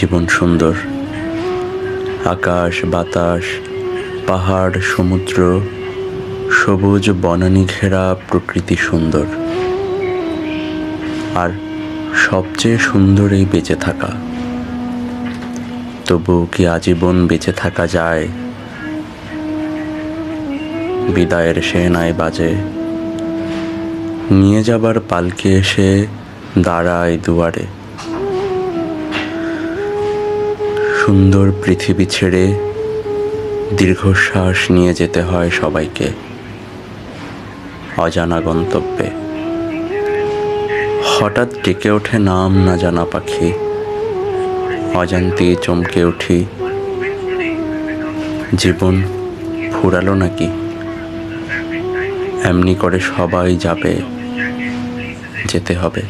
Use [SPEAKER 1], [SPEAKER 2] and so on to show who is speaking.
[SPEAKER 1] জীবন সুন্দর। আকাশ, বাতাস, পাহাড়, সমুদ্র, সবুজ, বনানী ঘেরা প্রকৃতি সুন্দর। আর সবচেয়ে সুন্দর এই বেঁচে থাকা। তবু কি আজীবন বেঁচে থাকা যায়? বিদায়ের সেনায় বাজে। নিয়ে যাবার পালকে এসে দাঁড়ায় দুয়ারে। সুন্দর পৃথিবী ছেড়ে দীর্ঘশ্বাস নিয়ে যেতে হয় সবাইকে। অজানা গন্তব্যে। হঠাৎ ডেকে ওঠে নাম না জানা পাখি। অজান্তে চমকে উঠি। জীবন ফুরালো নাকি? এমনি করে সবাই যাবে, যেতে হবে।